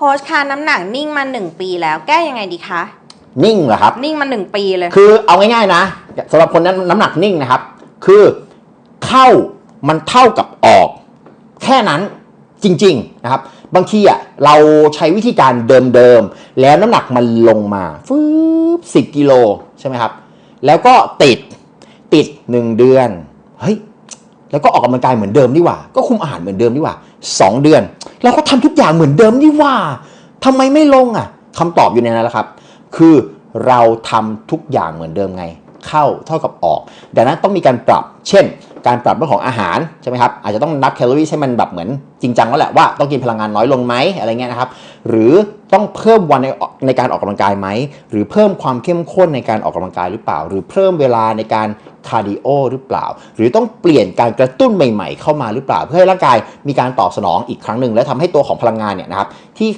โค้ชคะน้ำหนักนิ่งมาหนึ่งปีแล้วแก้ยังไงดีคะนิ่งเหรอครับ นิ่งมาหนึ่งปีเลย คือเอาง่ายๆนะสำหรับคนนั้นน้ำหนักนิ่งนะครับ คือเข้ามันเท่ากับออก แค่นั้นจริง ๆนะครับ บางทีอะเราใช้วิธีการเดิมๆแล้วน้ำหนักมันลงมาฟืบสิบกิโลใช่ไหมครับ แล้วก็ติดติด1เดือนเฮ้ย แล้วก็ออกกำลังกายเหมือนเดิมนี่หว่า ก็คุมอาหารเหมือนเดิมนี่หว่า 2 เดือน เราก็ทำทุกอย่างเหมือนเดิมนี่หว่าทำไมไม่ลงอะคำตอบอยู่ในนั้นแหละครับ คือเราทำทุกอย่างเหมือนเดิมไง เข้าเท่ากับออกดังนั้นต้องมีการปรับ เช่น การปรับเรื่องของอาหารใช่ไหมครับ อาจจะต้องนับแคลอรี่ให้มันแบบเหมือนจริงจังแล้วแหละว่าต้องกินพลังงานน้อยลงไหมอะไรเงี้ยนะครับ หรือต้องเพิ่มวันในในการออกกำลังกายไหม หรือเพิ่มความเข้มข้นในการออกกำลังกายหรือเปล่า หรือเพิ่มเวลาในการ คาร์ดิโอหรือเปล่า หรือต้องเปลี่ยนการกระตุ้นใหม่ ๆ เข้ามาหรือเปล่า เพื่อให้ร่างกายมีการตอบสนองอีกครั้งหนึ่งและทำให้ตัวของพลังงานเนี่ยนะครับที่